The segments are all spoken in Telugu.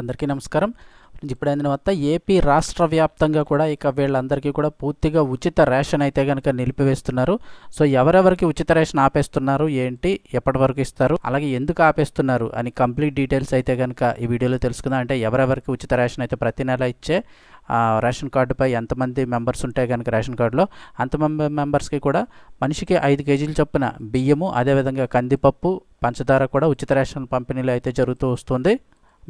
అందరికీ నమస్కారం. ఇప్పుడైన తర్వాత ఏపీ రాష్ట్ర వ్యాప్తంగా కూడా ఇక వీళ్ళందరికీ కూడా పూర్తిగా ఉచిత రేషన్ అయితే కనుక నిలిపివేస్తున్నారు. సో ఎవరెవరికి ఉచిత రేషన్ ఆపేస్తున్నారు? ఏంటి? ఎప్పటి వరకు ఇస్తారు? అలాగే ఎందుకు ఆపేస్తున్నారు? అని కంప్లీట్ డీటెయిల్స్ అయితే కనుక ఈ వీడియోలో తెలుసుకుందాం. అంటే ఎవరెవరికి ఉచిత రేషన్ అయితే ప్రతి నెల ఇచ్చే ఆ, రేషన్ కార్డుపై ఎంతమంది మెంబర్స్ ఉంటే కనుక రేషన్ కార్డులో అంతమంది మెంబర్స్కి కూడా మనిషికి ఐదు కేజీలు చొప్పున బియ్యము అదేవిధంగా కందిపప్పు పంచదార కూడా ఉచిత రేషన్ పంపిణీలు అయితే జరుగుతూ వస్తుంది.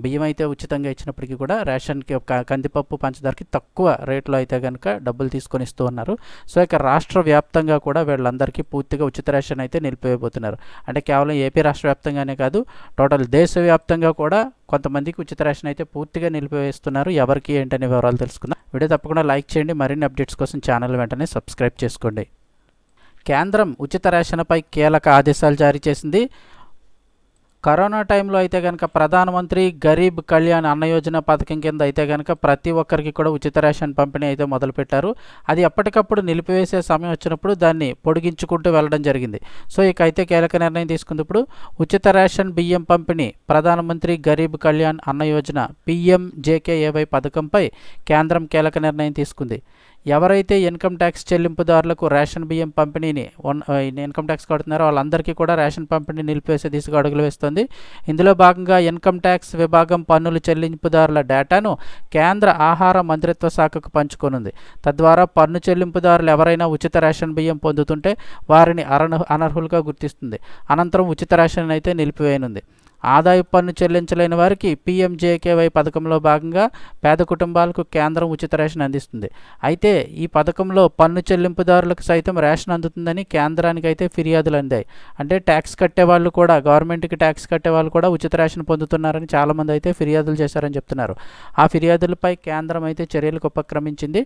బియ్యం అయితే ఉచితంగా ఇచ్చినప్పటికీ కూడా రేషన్కి ఒక కందిపప్పు పంచదారకి తక్కువ రేట్లో అయితే కనుక డబ్బులు తీసుకొని ఇస్తూ ఉన్నారు. సో ఇక రాష్ట్ర వ్యాప్తంగా కూడా వీళ్ళందరికీ పూర్తిగా ఉచిత రేషన్ అయితే నిలిపివేయబోతున్నారు. అంటే కేవలం ఏపీ రాష్ట్ర వ్యాప్తంగానే కాదు టోటల్ దేశవ్యాప్తంగా కూడా కొంతమందికి ఉచిత రేషన్ అయితే పూర్తిగా నిలిపివేస్తున్నారు. ఎవరికి ఏంటనే వివరాలు తెలుసుకుందాం. వీడియో తప్పకుండా లైక్ చేయండి. మరిన్ని అప్డేట్స్ కోసం ఛానల్ వెంటనే సబ్స్క్రైబ్ చేసుకోండి. కేంద్రం ఉచిత రేషన్పై కీలక ఆదేశాలు జారీ చేసింది. కరోనా టైంలో అయితే కనుక ప్రధానమంత్రి గరీబ్ కళ్యాణ్ అన్న యోజన పథకం కింద అయితే కనుక ప్రతి ఒక్కరికి కూడా ఉచిత రేషన్ పంపిణీ అయితే మొదలుపెట్టారు. అది ఎప్పటికప్పుడు నిలిపివేసే సమయం వచ్చినప్పుడు దాన్ని పొడిగించుకుంటూ వెళ్ళడం జరిగింది. సో ఇక అయితే కీలక నిర్ణయం తీసుకున్నప్పుడు ఉచిత రేషన్ బియ్యం పంపిణీ ప్రధానమంత్రి గరీబ్ కళ్యాణ్ అన్న యోజన పిఎంజేకేఏవై పథకంపై కేంద్రం కీలక నిర్ణయం తీసుకుంది. ఎవరైతే ఇన్కమ్ ట్యాక్స్ చెల్లింపుదారులకు రేషన్ బియ్యం పంపిణీని వన్- ఇన్కమ్ ట్యాక్స్ కడుతున్నారో వాళ్ళందరికీ కూడా రేషన్ పంపిణీ నిలిపివేసే దిశగా అడుగులు వేస్తుంది. ఇందులో భాగంగా ఇన్కమ్ ట్యాక్స్ విభాగం పన్నులు చెల్లింపుదారుల డేటాను కేంద్ర ఆహార మంత్రిత్వ శాఖకు పంచుకోనుంది. తద్వారా పన్ను చెల్లింపుదారులు ఎవరైనా ఉచిత రేషన్ బియ్యం పొందుతుంటే వారిని అరణ అనర్హులుగా గుర్తిస్తుంది. అనంతరం ఉచిత రేషన్ అయితే నిలిపివేయనుంది. ఆదాయ పన్ను చెల్లించలేని వారికి పీఎంజేకేవై పథకంలో భాగంగా పేద కుటుంబాలకు కేంద్రం ఉచిత రేషన్ అందిస్తుంది. అయితే ఈ పథకంలో పన్ను చెల్లింపుదారులకు సైతం రేషన్ అందుతుందని కేంద్రానికి అయితే ఫిర్యాదులు అందాయి. అంటే ట్యాక్స్ కట్టే వాళ్ళు కూడా గవర్నమెంట్కి ట్యాక్స్ కట్టే వాళ్ళు కూడా ఉచిత రేషన్ పొందుతున్నారని చాలామంది అయితే ఫిర్యాదులు చేశారని చెప్తున్నారు. ఆ ఫిర్యాదులపై కేంద్రం అయితే చర్యలకు ఉపక్రమించింది.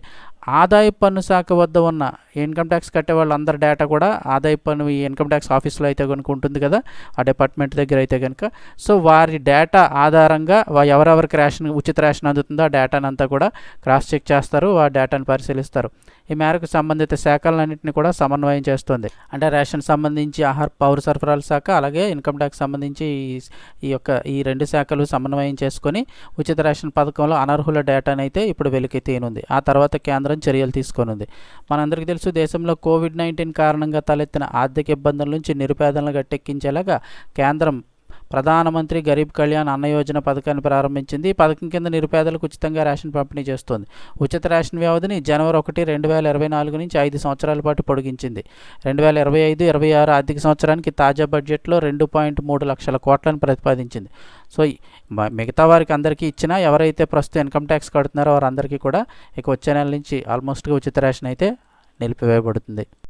ఆదాయ పన్ను శాఖ వద్ద ఉన్న ఇన్కమ్ ట్యాక్స్ కట్టే వాళ్ళందరి డేటా కూడా ఆదాయ పన్ను ఈ ఇన్కమ్ ట్యాక్స్ ఆఫీస్లో అయితే కనుక ఉంటుంది కదా ఆ డిపార్ట్మెంట్ దగ్గర అయితే కనుక సో వారి డేటా ఆధారంగా ఎవరెవరికి రేషన్ ఉచిత రేషన్ అందుతుందో ఆ డేటాను అంతా కూడా క్రాస్ చెక్ చేస్తారు ఆ డేటాను పరిశీలిస్తారు. ఈ మేరకు సంబంధిత శాఖలన్నింటినీ కూడా సమన్వయం చేస్తుంది. అంటే రేషన్ సంబంధించి ఆహార పౌర సరఫరాల శాఖ అలాగే ఇన్కమ్ ట్యాక్స్ సంబంధించి ఈ- ఈ యొక్క ఈ రెండు శాఖలు సమన్వయం చేసుకొని ఉచిత రేషన్ పథకంలో అనర్హుల డేటాను అయితే ఇప్పుడు వెలికి తీనుంది ఆ తర్వాత కేంద్రం చర్యలు తీసుకోనుంది. మనందరికీ తెలుసు దేశంలో కోవిడ్ నైన్టీన్ కారణంగా తలెత్తిన ఆర్థిక ఇబ్బందుల నుంచి నిరుపేదలను గట్టెక్కించేలాగా కేంద్రం ప్రధానమంత్రి గరీబ్ కళ్యాణ్ అన్న యోజన పథకాన్ని ప్రారంభించింది. ఈ పథకం కింద నిరుపేదలకు ఉచితంగా రేషన్ పంపిణీ చేస్తోంది. ఉచిత రేషన్ వ్యవధిని జనవరి ఒకటి రెండు వేల ఇరవై నాలుగు నుంచి ఐదు సంవత్సరాల పాటు పొడిగించింది. రెండు వేల ఇరవై ఐదు ఇరవై ఆరు ఆర్థిక సంవత్సరానికి తాజా బడ్జెట్లో రెండు పాయింట్ మూడు లక్షల కోట్లను ప్రతిపాదించింది. సో మిగతా వారికి అందరికీ ఇచ్చినా ఎవరైతే ప్రస్తుతం ఇన్కమ్ ట్యాక్స్ కడుతున్నారో వారందరికీ కూడా ఇక వచ్చే నెల నుంచి ఆల్మోస్ట్గా ఉచిత రేషన్ అయితే నిలిపివేయబడుతుంది.